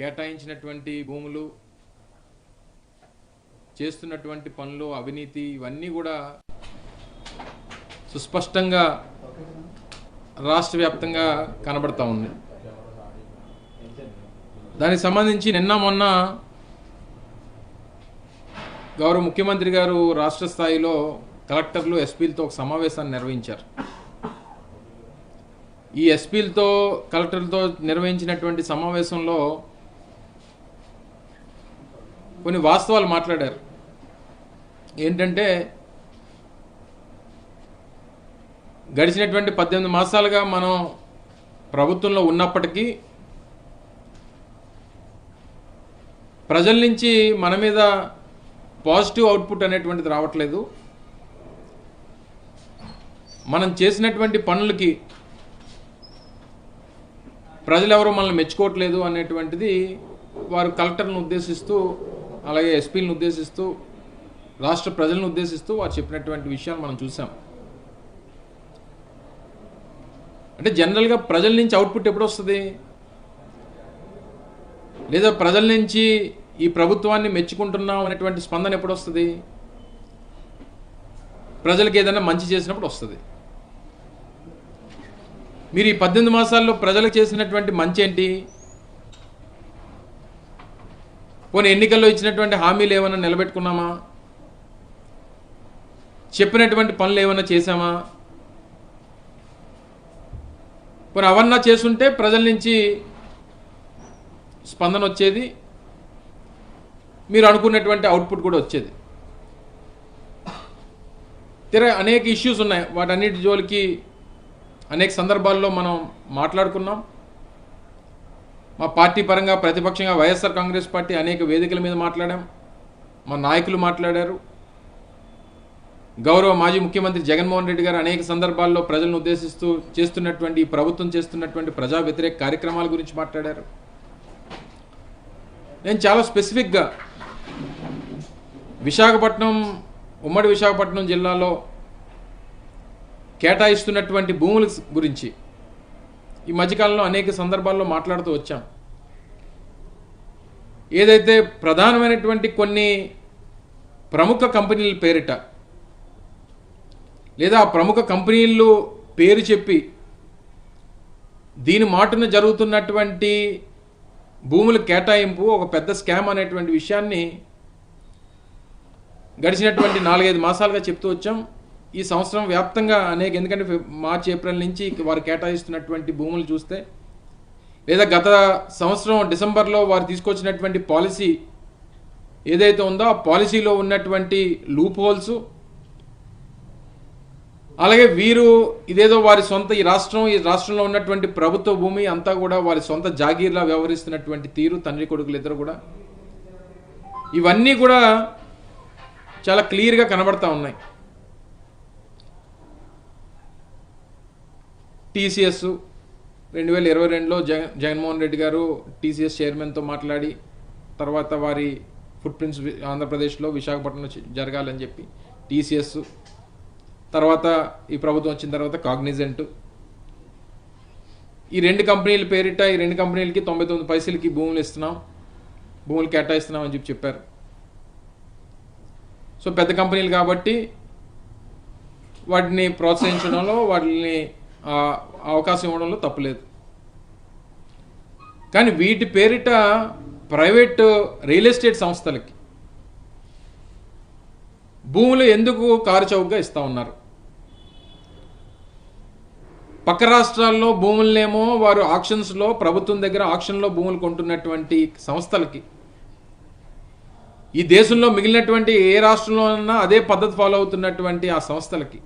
కేటాయించినటువంటి భూములు చేస్తున్నటువంటి పనులు అవినీతి ఇవన్నీ కూడా సుస్పష్టంగా రాష్ట్ర వ్యాప్తంగా కనబడతా ఉంది దానికి సంబంధించి నిన్న మొన్న గౌరవ ముఖ్యమంత్రి గారు రాష్ట్ర స్థాయిలో కలెక్టర్లు ఎస్పీలతో ఒక సమావేశాన్ని నిర్వహించారు. ఈ ఎస్పీలతో కలెక్టర్లతో నిర్వహించినటువంటి సమావేశంలో కొన్ని వాస్తవాలు మాట్లాడారు. ఏంటంటే గడిచినటువంటి పద్దెనిమిది మాసాలుగా మనం ప్రభుత్వంలో ఉన్నప్పటికీ ప్రజల నుంచి మన మీద పాజిటివ్ అవుట్పుట్ అనేటువంటిది రావట్లేదు. మనం చేసినటువంటి పనులకి ప్రజలు ఎవరు మనల్ని మెచ్చుకోవట్లేదు అనేటువంటిది వారు కలెక్టర్ను ఉద్దేశిస్తూ అలాగే ఎస్పీలను ఉద్దేశిస్తూ రాష్ట్ర ప్రజలను ఉద్దేశిస్తూ వారు చెప్పినటువంటి విషయాలు మనం చూసాం. అంటే జనరల్గా ప్రజల నుంచి అవుట్పుట్ ఎప్పుడు వస్తుంది? లేదా ప్రజల నుంచి ఈ ప్రభుత్వాన్ని మెచ్చుకుంటున్నాం అనేటువంటి స్పందన ఎప్పుడు వస్తుంది? ప్రజలకు ఏదైనా మంచి చేసినప్పుడు వస్తుంది. మీరు ఈ పద్దెనిమిది మాసాల్లో ప్రజలకు చేసినటువంటి మంచి ఏంటి? పోనీ ఎన్నికల్లో ఇచ్చినటువంటి హామీలు ఏమైనా నిలబెట్టుకున్నామా? చెప్పినటువంటి పనులు ఏమైనా చేశామా? పోనీ అవన్నా చేస్తుంటే ప్రజల నుంచి స్పందన వచ్చేది మీరు అనుకున్నటువంటి అవుట్పుట్ కూడా వచ్చేది. తెర అనేక ఇష్యూస్ ఉన్నాయి. వాటన్నిటి జోలికి అనేక సందర్భాల్లో మనం మాట్లాడుకున్నాం. మా పార్టీ పరంగా ప్రతిపక్షంగా వైఎస్ఆర్ కాంగ్రెస్ పార్టీ అనేక వేదికల మీద మాట్లాడాం. మా నాయకులు మాట్లాడారు. గౌరవ మాజీ ముఖ్యమంత్రి జగన్మోహన్ రెడ్డి గారు అనేక సందర్భాల్లో ప్రజలను ఉద్దేశిస్తూ చేస్తున్నటువంటి ఈ ప్రభుత్వం చేస్తున్నటువంటి ప్రజా వ్యతిరేక కార్యక్రమాల గురించి మాట్లాడారు. నేను చాలా స్పెసిఫిక్గా విశాఖపట్నం ఉమ్మడి విశాఖపట్నం జిల్లాలో కేటాయిస్తున్నటువంటి భూముల గురించి ఈ మధ్యకాలంలో అనేక సందర్భాల్లో మాట్లాడుతూ వచ్చాం. ఏదైతే ప్రధానమైనటువంటి కొన్ని ప్రముఖ కంపెనీల పేరిట లేదా ఆ ప్రముఖ కంపెనీలు పేరు చెప్పి దీని మాటున జరుగుతున్నటువంటి భూముల కేటాయింపు ఒక పెద్ద స్కామ్ అనేటువంటి విషయాన్ని గడిచినటువంటి నాలుగైదు మాసాలుగా చెప్తూ వచ్చాం. ఈ సంవత్సరం వ్యాప్తంగా అనేక ఎందుకంటే మార్చి ఏప్రిల్ నుంచి వారు కేటాయిస్తున్నటువంటి భూములు చూస్తే లేదా గత సంవత్సరం డిసెంబర్లో వారు తీసుకొచ్చినటువంటి పాలసీ ఏదైతే ఉందో ఆ పాలసీలో ఉన్నటువంటి లూప్ హోల్స్. అలాగే వీరు ఇదేదో వారి సొంత ఈ రాష్ట్రం ఈ రాష్ట్రంలో ఉన్నటువంటి ప్రభుత్వ భూమి అంతా కూడా వారి సొంత జాగీర్లా వ్యవహరిస్తున్నటువంటి తీరు తండ్రి కొడుకులు ఇద్దరు కూడా. ఇవన్నీ కూడా చాలా క్లియర్గా కనబడతా ఉన్నాయి. టీసీఎస్ రెండు వేల ఇరవై రెండులో జగన్ జగన్మోహన్ రెడ్డి గారు టీసీఎస్ చైర్మన్తో మాట్లాడి తర్వాత వారి ఫుట్ ప్రింట్స్ ఆంధ్రప్రదేశ్లో విశాఖపట్నంలో జరగాలని చెప్పి టీసీఎస్ తర్వాత ఈ ప్రభుత్వం వచ్చిన తర్వాత కాగ్నిజెంట్. ఈ రెండు కంపెనీల పేరిట ఈ రెండు కంపెనీలకి తొంభై తొమ్మిది పైసలకి భూములు ఇస్తున్నాం భూములు కేటాయిస్తున్నాం అని చెప్పి చెప్పారు. సో పెద్ద కంపెనీలు కాబట్టి వాటిని ప్రోత్సహించడంలో వాటిని అవకాశం ఇవ్వడంలో తప్పులేదు కానీ వీటి పేరిట ప్రైవేట్ రియల్ ఎస్టేట్ సంస్థలకి భూములు ఎందుకు కారు చౌకగా ఇస్తా ఉన్నారు? పక్క రాష్ట్రాల్లో భూములనేమో వారు ఆక్షన్స్లో ప్రభుత్వం దగ్గర ఆక్షన్లో భూములు కొంటున్నటువంటి సంస్థలకి ఈ దేశంలో మిగిలినటువంటి ఏ రాష్ట్రంలో అదే పద్ధతి ఫాలో అవుతున్నటువంటి ఆ సంస్థలకి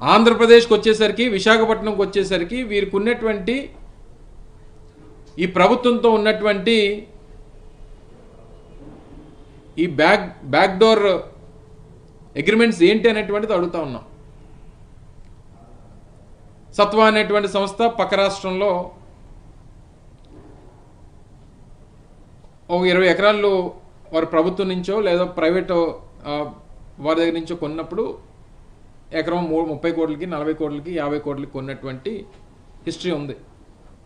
ఆంధ్రప్రదేశ్కి వచ్చేసరికి విశాఖపట్నంకి వచ్చేసరికి వీరికి ఉన్నటువంటి ఈ ప్రభుత్వంతో ఉన్నటువంటి ఈ బ్యాక్ బ్యాక్ డోర్ అగ్రిమెంట్స్ ఏంటి అనేటువంటిది అడుగుతా ఉన్నాం. సత్వ అనేటువంటి సంస్థ పక్క రాష్ట్రంలో ఒక ఇరవై ఎకరాలు వారు ప్రభుత్వం నుంచో లేదా ప్రైవేట్ వారి దగ్గర నుంచో కొన్నప్పుడు ఎకరం మూ ముప్పై కోట్లకి నలభై కోట్లకి యాభై కోట్లకి కొన్నటువంటి హిస్టరీ ఉంది.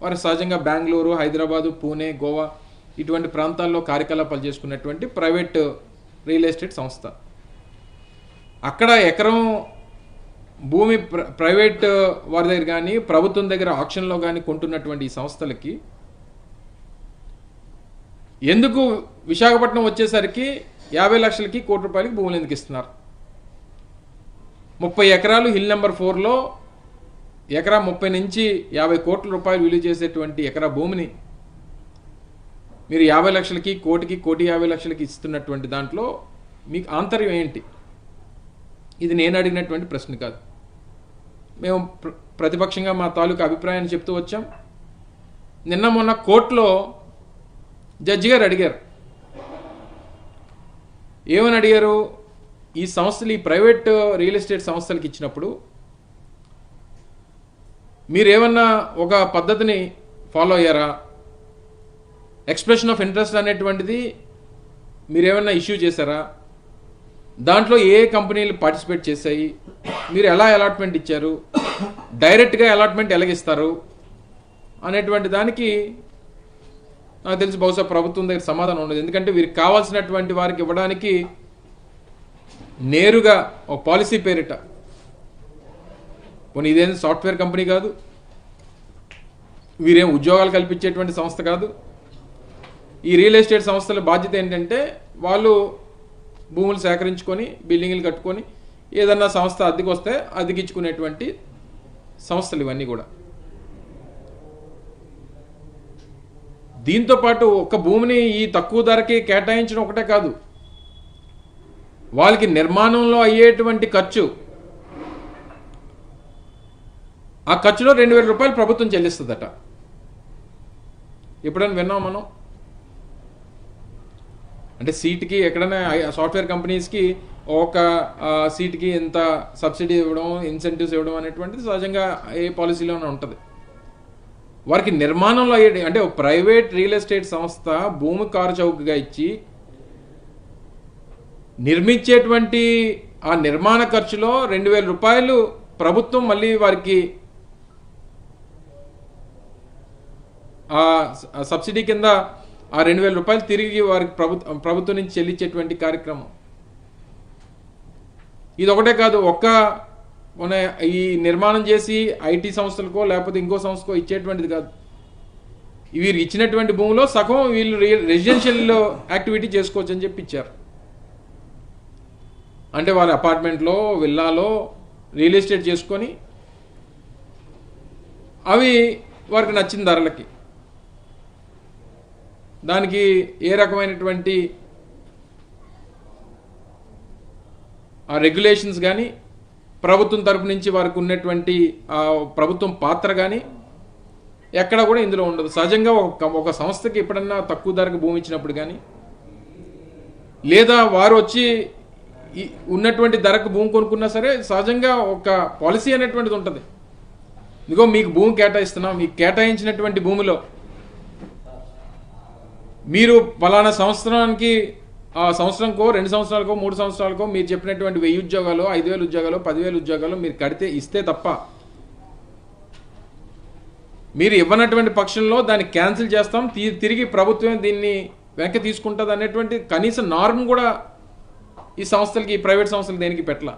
వారు సహజంగా బెంగళూరు హైదరాబాదు పూణే గోవా ఇటువంటి ప్రాంతాల్లో కార్యకలాపాలు చేసుకున్నటువంటి ప్రైవేట్ రియల్ ఎస్టేట్ సంస్థ. అక్కడ ఎకరం భూమి ప్ర- ప్రైవేట్ వారి దగ్గర కానీ ప్రభుత్వం దగ్గర ఆక్షన్లో కానీ కొంటున్నటువంటి ఈ సంస్థలకి ఎందుకు విశాఖపట్నం వచ్చేసరికి యాభై లక్షలకి కోటి రూపాయలకి భూములు ఎందుకు ఇస్తున్నారు? ముప్పై ఎకరాలు హిల్ నెంబర్ ఫోర్లో ఎకరా ముప్పై నుంచి యాభై కోట్ల రూపాయలు విలువ చేసేటువంటి ఎకరా భూమిని మీరు యాభై లక్షలకి కోటికి కోటి యాభై లక్షలకి ఇస్తున్నటువంటి దాంట్లో మీకు ఆంతర్యం ఏంటి? ఇది నేను అడిగినటువంటి ప్రశ్న కాదు. మేము ప్ర- ప్రతిపక్షంగా మా తాలూకు అభిప్రాయాన్ని చెప్తూ వచ్చాం. నిన్న మొన్న కోర్టులో జడ్జి గారు అడిగారు. ఏమని అడిగారు? ఈ సంస్థలు ఈ ప్రైవేట్ రియల్ ఎస్టేట్ సంస్థలకు ఇచ్చినప్పుడు మీరు ఏమన్నా ఒక పద్ధతిని ఫాలో అయ్యారా? ఎక్స్ప్రెషన్ ఆఫ్ ఇంట్రెస్ట్ అనేటువంటిది మీరేమన్నా ఇష్యూ చేశారా? దాంట్లో ఏ కంపెనీలు పార్టిసిపేట్ చేశాయి? మీరు ఎలా అలాట్మెంట్ ఇచ్చారు? డైరెక్ట్గా అలాట్మెంట్ ఎలాగిస్తారు? అనేటువంటి దానికి నాకు తెలిసి బహుశా ప్రభుత్వం దగ్గర సమాధానం ఉండదు. ఎందుకంటే వీరికి కావాల్సినటువంటి వారికి ఇవ్వడానికి నేరుగా ఒక పాలసీ పేరిట. పోనీ ఇదేం సాఫ్ట్వేర్ కంపెనీ కాదు? వీరేం ఉద్యోగాలు కల్పించేటువంటి సంస్థ కాదు? ఈ రియల్ ఎస్టేట్ సంస్థల బాధ్యత ఏంటంటే వాళ్ళు భూములు సేకరించుకొని బిల్డింగ్లు కట్టుకొని ఏదన్నా సంస్థ అద్దెకి వస్తే అద్దెకిచ్చుకునేటువంటి సంస్థలు ఇవన్నీ కూడా. దీంతో పాటు ఒక భూమిని ఈ తక్కువ ధరకి కేటాయించడం ఒకటే కాదు. వాళ్ళకి నిర్మాణంలో అయ్యేటువంటి ఖర్చు. ఆ ఖర్చులో రెండు వేల రూపాయలు ప్రభుత్వం చెల్లిస్తుందట. ఎప్పుడైనా విన్నాం మనం? అంటే సీట్కి ఎక్కడైనా సాఫ్ట్వేర్ కంపెనీస్కి ఒక సీట్కి ఎంత సబ్సిడీ ఇవ్వడం ఇన్సెంటివ్స్ ఇవ్వడం అనేటువంటిది సహజంగా ఏ పాలసీలోనే ఉంటుంది. వారికి నిర్మాణంలో అయ్యే అంటే ప్రైవేట్ రియల్ ఎస్టేట్ సంస్థ భూమి కారు చౌకగా ఇచ్చి నిర్మించేటువంటి ఆ నిర్మాణ ఖర్చులో రెండు వేల రూపాయలు ప్రభుత్వం మళ్ళీ వారికి ఆ సబ్సిడీ కింద ఆ రెండు వేల రూపాయలు తిరిగి వారికి ప్రభుత్వం ప్రభుత్వం నుంచి చెల్లించేటువంటి కార్యక్రమం. ఇది ఒకటే కాదు ఒక్క మన ఈ నిర్మాణం చేసి ఐటీ సంస్థలకో లేకపోతే ఇంకో సంస్థకో ఇచ్చేటువంటిది కాదు. వీరు ఇచ్చినటువంటి భూమిలో సగం వీళ్ళు రెసిడెన్షియల్ యాక్టివిటీ చేసుకోవచ్చు అని చెప్పి ఇచ్చారు. అంటే వాళ్ళ అపార్ట్మెంట్లో విల్లాలో రియల్ ఎస్టేట్ చేసుకొని అవి వారికి నచ్చిన ధరలకి. దానికి ఏ రకమైనటువంటి ఆ రెగ్యులేషన్స్ కానీ ప్రభుత్వం తరపు నుంచి వారికి ఉన్నటువంటి ఆ ప్రభుత్వం పాత్ర కానీ ఎక్కడ కూడా ఇందులో ఉండదు. సహజంగా ఒక ఒక సంస్థకి ఎప్పుడన్నా తక్కువ ధరకు భూమి ఇచ్చినప్పుడు కానీ లేదా వారు వచ్చి ఈ ఉన్నటువంటి ధరకు భూమి కొనుక్కున్నా సరే సహజంగా ఒక పాలసీ అనేటువంటిది ఉంటుంది. ఇదిగో మీకు భూమి కేటాయిస్తున్నాం. మీకు కేటాయించినటువంటి భూమిలో మీరు పలానా సంవత్సరానికి ఆ సంవత్సరంకో రెండు సంవత్సరాలకో మూడు సంవత్సరాలకో మీరు చెప్పినటువంటి వెయ్యి ఉద్యోగాలు ఐదు వేల ఉద్యోగాలు పదివేల ఉద్యోగాలు మీరు కడితే ఇస్తే తప్ప మీరు ఇవ్వనటువంటి పక్షంలో దాన్ని క్యాన్సిల్ చేస్తాం. తి- తిరిగి ప్రభుత్వం దీన్ని వెనక్కి తీసుకుంటుంది అనేటువంటి కనీస నార్మ్ కూడా ఈ సంస్థలకి ఈ ప్రైవేట్ సంస్థలు దేనికి పెట్టలా?